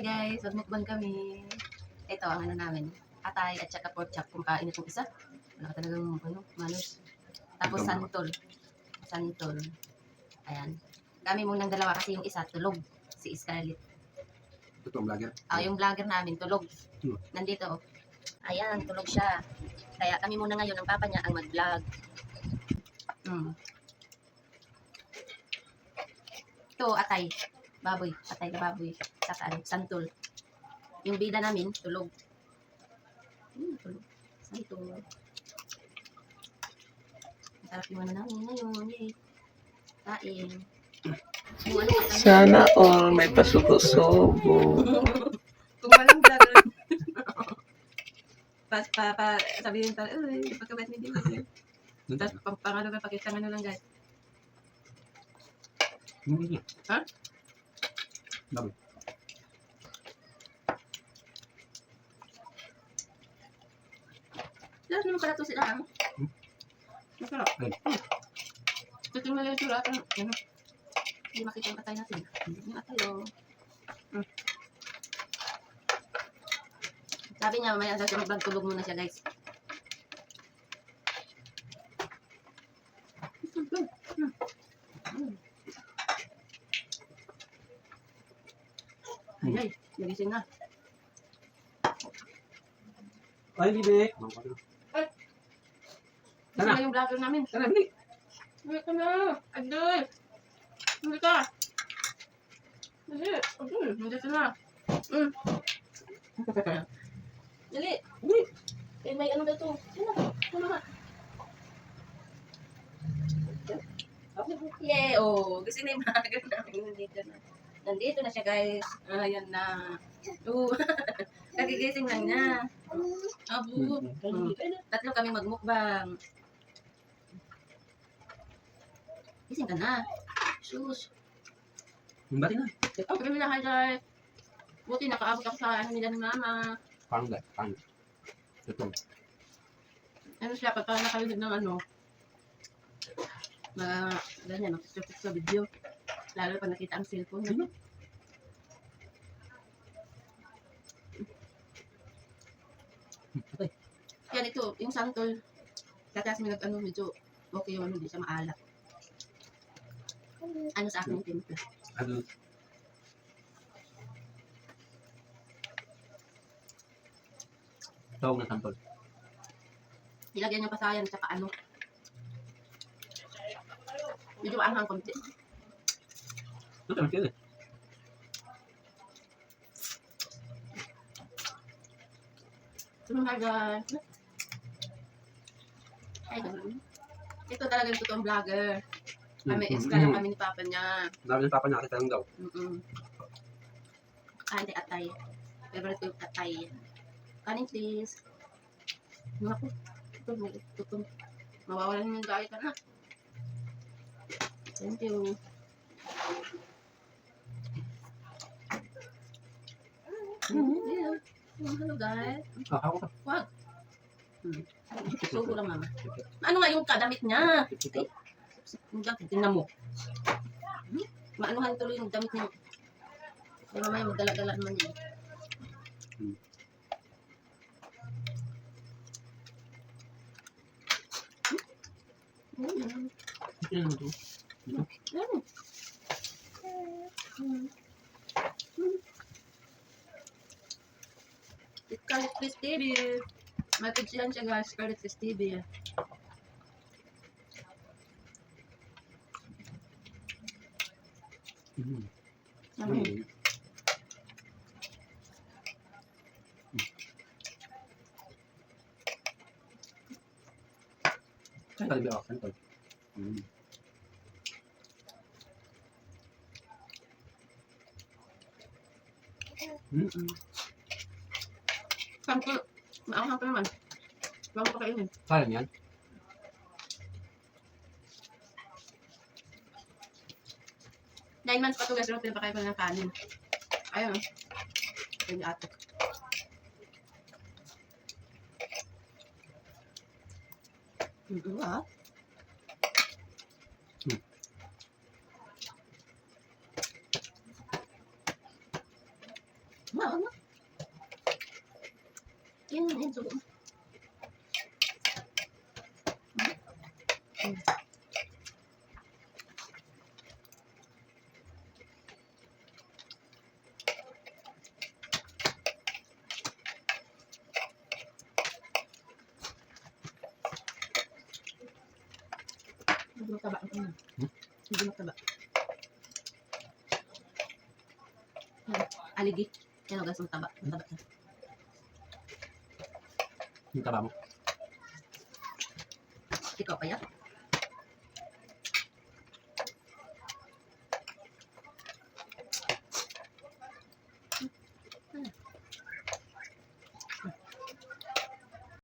Hi guys, magmukbang kami. Ito ang ano namin. Atay at saka pork chop. Kung kain itong isa, wala ka talagang ano, manos. Tapos santol. Santol. Ayan. Kami munang dalawa kasi yung isa tulog. Si Scarlett. Ito ang vlogger. Ah, yung vlogger namin tulog. Hmm. Nandito. oh. Ayan, tulog siya. Kaya kami muna ngayon ang papa niya ang mag-vlog. Hmm. Ito, atay. Baboy. Atay na baboy. Saka ano, santol. Yung bida namin, tulog. Hmm, tulog. Santol. Masarap yung ano namin ngayon. Yay. Kain. Yung ano. Sana all may pasuko-subo. Kung walang pa, pa, pa, sabihin pa, uy, pagkabait ni Dino. Tapos, pang, pang ano pakita ano lang guys. Hmm. Ha? Dami. Lahat naman pala ito sila, ha? Hmm? Masarap. Ay. Hmm. Titingnan lang yung sura, pero, ano, hindi makita yung atay natin. Yung atay, oh. Hmm. Sabi niya, mamaya daw siya mag tulog muna siya, guys. Ay, ay, nagising na. Ay, bibi. Kasi na yung vlogger namin. Tara, bibi. Uwi ka na. Agdoy. Uwi ka. Dali. Agdoy. Nandito na. Mm. Dali. Uwi. Eh, may ano ba ito? Ano? Ano nga? Yay! Oh, gusto na yung vlogger namin. Nandito na. Nandito na siya, guys. Ayan na. Oh. Kagigising lang niya. Abo. Mm. Tatlo kami magmukbang. Gising ka na. Sus. Bati na. Oh, kami na highlight. Buti nakaabot ako sa ano nila ni mama. Dahil. Parang. Ito. Ano siya, pagka nakarinig ng ano, mga, ganyan, mag-strip sa video. Lalo pag nakita ang cellphone. Ano? Okay. Yan ito, yung santol. Katas may nag-ano, medyo okay yung ano, hindi siya maalat. Ano sa akin yung timpla? Ano? Tawag na sampol. Ilagyan niya pasayan, tsaka ano. Medyo maanghang konti. Ito naman. Oh my God. Ay, ganun. Ito talaga yung totoong vlogger. Kami, Mm, iska lang kami ni papa niya. Dami ng papa niya kasi lang daw. Mm-mm. Hindi, atay. Favorite ko yung atay. Kanin, please. Naku. Ito, may ito, ito. Mawawalan yung gaya ka na. Thank you. Yeah. Hello, guys. Ah, ako ka. Wag. Hmm. Sugo lang, mama. Ano nga yung kadamit niya? Ito. Yung damit, tingnan mo. Hmm? Maanuhan tuloy yung damit niya. Kaya mamaya magdala-dala naman niya. Hmm. Hmm. Hmm. Hmm. Hmm. Scarlet Fish TV. May page yan siya guys, Scarlet Fish TV. Mm. Ano? Mm. Ay, tali ba ako? Mm. Mm. Sample. Maanghang pa naman. Bago pa kainin. Kaya niyan? Nine months pa to guys, pero pinapakain ko na ng kanin. Ayun. Ayun yung. Mm-hmm. Ah. Ma, wag mo. Yan, yan, subo mo. Mataba ano. Hmm? Medyo mataba. Aligi. Yan o guys, mataba. Mataba. siya. Yung taba mo. Ikaw pa yan?